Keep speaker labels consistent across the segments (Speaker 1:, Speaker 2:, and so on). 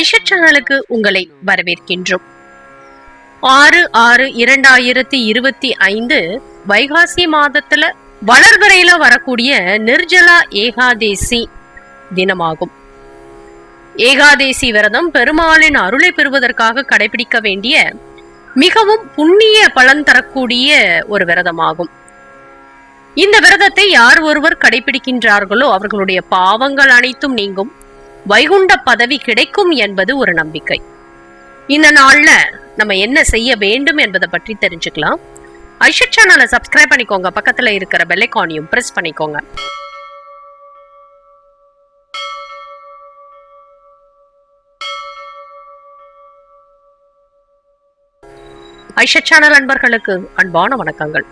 Speaker 1: ஐஷா சேனலுக்கு உங்களை வரவேற்கின்றோம். ஆறு ஆறு இரண்டாயிரத்தி இருபத்தி ஐந்து வைகாசி மாதத்துல வளர்கரையில வரக்கூடிய நிர்ஜலா ஏகாதேசி தினமாகும். ஏகாதேசி விரதம் பெருமாளின் அருளை பெறுவதற்காக கடைபிடிக்க வேண்டிய மிகவும் புண்ணிய பலன் தரக்கூடிய ஒரு விரதமாகும். இந்த விரதத்தை யார் ஒருவர் கடைபிடிக்கின்றார்களோ அவர்களுடைய பாவங்கள் அனைத்தும் நீங்கும். வைகுண்ட பதவி கிடைக்கும் என்பது ஒரு நம்பிக்கை. இந்த நாள்ல நம்ம என்ன செய்ய வேண்டும் என்பதை பற்றி தெரிஞ்சுக்கலாம். ஐஷட் சேனலை சப்ஸ்கிரைப் பண்ணிக்கோங்க. பக்கத்துல இருக்கிற பெல்லைக்கானையும் பிரஸ் பண்ணிக்கோங்க. ஐஷட் சேனல் அன்பர்களுக்கு அன்பான வணக்கங்கள்.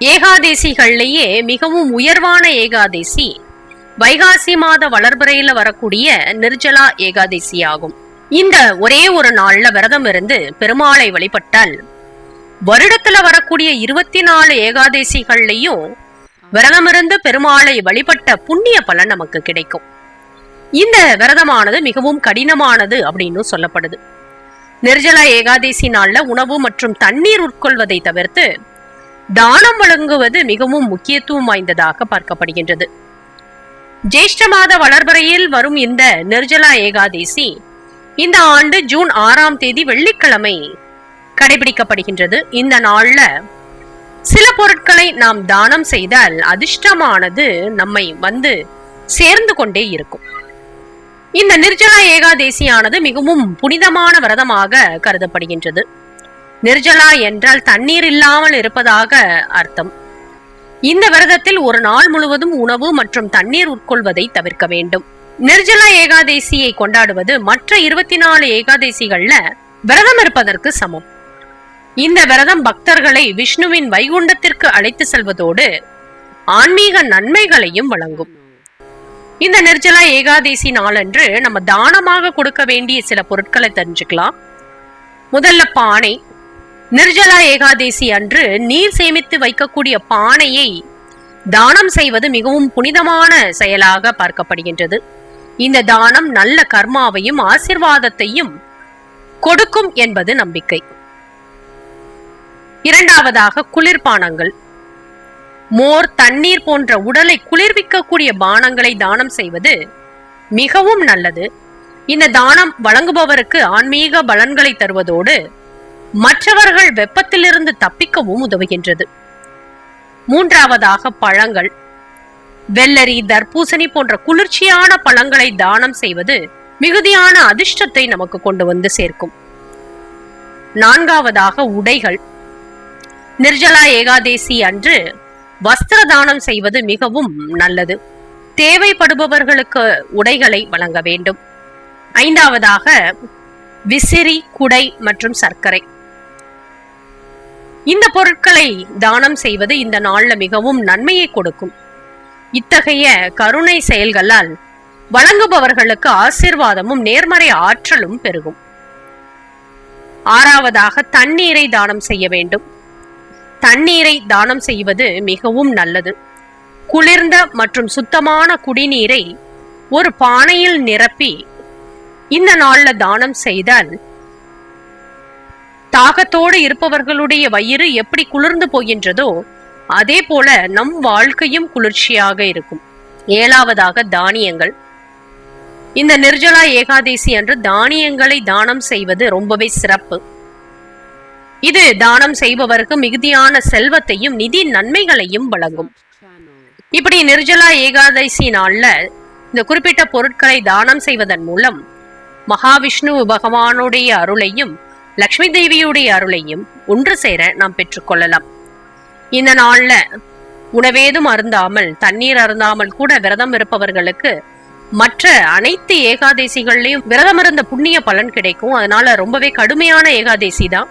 Speaker 1: ஏகாதேசிகள்லேயே மிகவும் உயர்வான ஏகாதேசி வைகாசி மாத வளர்பிறையில வரக்கூடிய நிர்ஜலா ஏகாதசி ஆகும் இந்த ஒரே ஒரு நாள்ல விரதம் இருந்து பெருமாளை வழிபட்டால் வருடத்துல வரக்கூடிய இருபத்தி நாலு ஏகாதசிகள்லயும் விரதமிருந்து பெருமாளை வழிபட்ட புண்ணிய பலன் நமக்கு கிடைக்கும். இந்த விரதமானது மிகவும் கடினமானது அப்படின்னு சொல்லப்படுது. நிர்ஜலா ஏகாதசி நாள்ல உணவு மற்றும் தண்ணீர் உட்கொள்வதை தவிர்த்து தானம் வழங்குவது மிகவும் முக்கியத்துவம் வாய்ந்ததாக பார்க்கப்படுகின்றது. ஜேஷ்ட மாத வளர்பறையில் வரும் இந்த நிர்ஜலா ஏகாதேசி இந்த ஆண்டு ஜூன் ஆறாம் தேதி வெள்ளிக்கிழமை கடைபிடிக்கப்படுகின்றது. இந்த நாள்ல சில பொருட்களை நாம் தானம் செய்தால் அதிர்ஷ்டமானது நம்மை வந்து சேர்ந்து கொண்டே இருக்கும். இந்த நிர்ஜலா ஏகாதேசியானது மிகவும் புனிதமான விரதமாக கருதப்படுகின்றது. நிர்ஜலா என்றால் தண்ணீர் இல்லாமல் இருப்பதாக அர்த்தம். இந்த விரதத்தில் ஒரு நாள் முழுவதும் உணவு மற்றும் தண்ணீர் உட்கொள்வதை தவிர்க்க வேண்டும். நிர்ஜலா ஏகாதேசியை கொண்டாடுவது மற்ற இருபத்தி நாலு ஏகாதேசிகள்ல விரதம் இருப்பதற்கு சமம். இந்த விரதம் பக்தர்களை விஷ்ணுவின் வைகுண்டத்திற்கு அழைத்து செல்வதோடு ஆன்மீக நன்மைகளையும் வழங்கும். இந்த நிர்ஜலா ஏகாதேசி நாளன்று நம்ம தானமாக கொடுக்க வேண்டிய சில பொருட்களை தெரிஞ்சுக்கலாம். முதல்ல பானை நிர்ஜலா ஏகாதேசி அன்று நீர் சேமித்து வைக்கக்கூடிய பானையை தானம் செய்வது மிகவும் புனிதமான செயலாக பார்க்கப்படுகின்றது. இந்த தானம் நல்ல கர்மாவையும் ஆசிர்வாதத்தையும் கொடுக்கும் என்பது நம்பிக்கை. இரண்டாவதாக குளிர்பானங்கள் மோர் தண்ணீர் போன்ற உடலை குளிர்விக்கக்கூடிய பானங்களை தானம் செய்வது மிகவும் நல்லது. இந்த தானம் வழங்குபவருக்கு ஆன்மீக பலன்களை தருவதோடு மற்றவர்கள் வெப்பத்திலிருந்து தப்பிக்கவும் உதவுகின்றது. மூன்றாவதாக பழங்கள். வெள்ளரி தர்பூசணி போன்ற குளிர்ச்சியான பழங்களை தானம் செய்வது மிகுதியான அதிர்ஷ்டத்தை நமக்கு கொண்டு வந்து சேர்க்கும். நான்காவதாக உடைகள். நிர்ஜலா ஏகாதேசி அன்று வஸ்திர தானம் செய்வது மிகவும் நல்லது. தேவைப்படுபவர்களுக்கு உடைகளை வழங்க வேண்டும். ஐந்தாவதாக விசிறி குடை மற்றும் சர்க்கரை. இந்த பொருட்களை தானம் செய்வது இந்த நாள்ல மிகவும் நன்மையை கொடுக்கும். இத்தகைய கருணை செயல்களால் வழங்குபவர்களுக்கு ஆசீர்வாதமும் நேர்மறை ஆற்றலும் பெருகும். ஆறாவதாக தண்ணீரை தானம் செய்ய வேண்டும். தண்ணீரை தானம் செய்வது மிகவும் நல்லது. குளிர்ந்த மற்றும் சுத்தமான குடிநீரை ஒரு பானையில் நிரப்பி இந்த நாளில் தானம் செய்தால் தாகத்தோடு இருப்பவர்களுடைய வயிறு எப்படி குளிர்ந்து போகின்றதோ அதே போல நம் வாழ்க்கையும் குளிர்ச்சியாக இருக்கும். ஏழாவதாக தானியங்கள். இந்த நிர்ஜலா ஏகாதேசி அன்று தானியங்களை தானம் செய்வது ரொம்பவே சிறப்பு. இது தானம் செய்பவருக்கு மிகுதியான செல்வத்தையும் நிதி நன்மைகளையும் வழங்கும். இப்படி நிர்ஜலா ஏகாதசி நாள்ல இந்த குறிப்பிட்ட பொருட்களை தானம் செய்வதன் மூலம் மகாவிஷ்ணு பகவானுடைய அருளையும் லக்ஷ்மி தேவியுடைய அருளையும் ஒன்று சேர நாம் பெற்றுக்கொள்ளலாம். இந்த நாள்ல உணவேதும் அருந்தாமல் தண்ணீர் அருந்தாமல் கூட விரதம் இருப்பவர்களுக்கு மற்ற அனைத்து ஏகாதேசிகள்லயும் விரதம் இருந்த புண்ணிய பலன் கிடைக்கும். அதனால ரொம்பவே கடுமையான ஏகாதேசி தான்.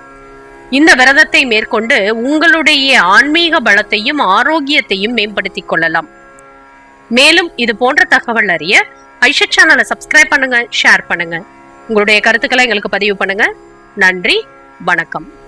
Speaker 1: இந்த விரதத்தை மேற்கொண்டு உங்களுடைய ஆன்மீக பலத்தையும் ஆரோக்கியத்தையும் மேம்படுத்திக் கொள்ளலாம். மேலும் இது போன்ற தகவல் அறிய ஐஷத் சேனலை சப்ஸ்கிரைப் பண்ணுங்க ஷேர் பண்ணுங்க. உங்களுடைய கருத்துக்களை எங்களுக்கு பதிவு பண்ணுங்க. நன்றி வணக்கம்.